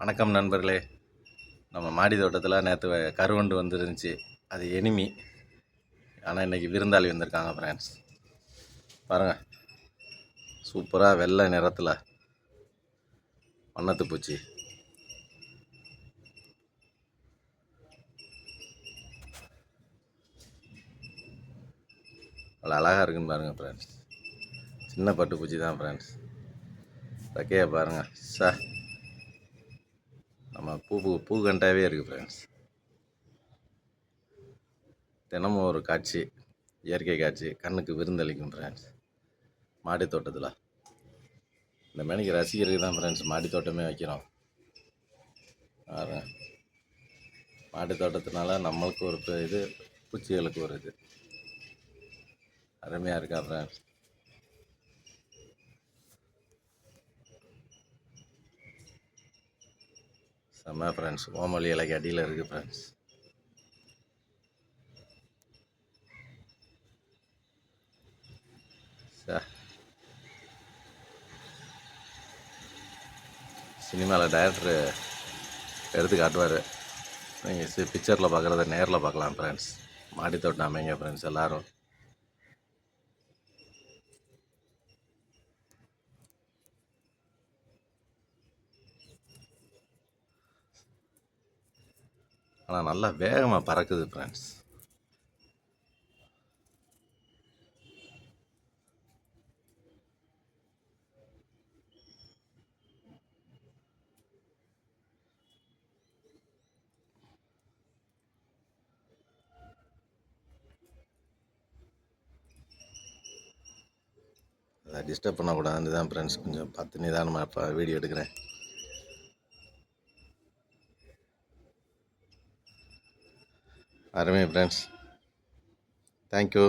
வணக்கம் நண்பர்களே. நம்ம மாடி தோட்டத்தில் நேற்று கருவண்டு வந்துருந்துச்சு. அது எனிமி. ஆனால் இன்றைக்கி விருந்தாளி வந்திருக்காங்க ஃப்ரெண்ட்ஸ் பாருங்கள் சூப்பராக வெள்ளை நிறத்தில் வண்ணத்து பூச்சி. அவ்வளோ அழகாக இருக்குன்னு பாருங்கள் ஃப்ரெண்ட்ஸ் சின்ன பட்டு பூச்சி தான் ஃப்ரெண்ட்ஸ் ஓகே பாருங்கள் சார் பூ பூ பூ கண்டாவே இருக்குது ஃப்ரெண்ட்ஸ் தினமும் ஒரு காட்சி இயற்கை காட்சி கண்ணுக்கு விருந்தளிக்கும் ஃப்ரெண்ட்ஸ் மாடி தோட்டத்தில். இந்த மேனிக்கு ரசிகருக்கு தான் ஃப்ரெண்ட்ஸ் மாடி தோட்டமே வைக்கிறோம். பாருங்க மாடி தோட்டத்தினால நம்மளுக்கு ஒரு இது பூச்சிகளுக்கு ஒரு இது. அருமையாக இருக்கா ஃப்ரெண்ட்ஸ் செம்ம ஃப்ரெண்ட்ஸ் ஓமலி இலைக்கு அடியில் இருக்குது ஃப்ரெண்ட்ஸ் சினிமாவில் டைரக்டர் எடுத்து காட்டுவார். நீங்கள் பிக்சரில் பார்க்குறத நேரில் பார்க்கலாம் ஃப்ரெண்ட்ஸ் மாடி தோட்டம் அமைங்க ஃப்ரெண்ட்ஸ் எல்லோரும். ஆனால் நல்லா வேகமாக பறக்குது ஃப்ரெண்ட்ஸ் அதை டிஸ்டர்ப் பண்ணக்கூடாதுன்னு தான் ஃப்ரெண்ட்ஸ் கொஞ்சம் பார்த்து நிதானமாக இப்போ வீடியோ எடுக்கிறேன். அருமை ஃப்ரெண்ட்ஸ் தேங்க்யூ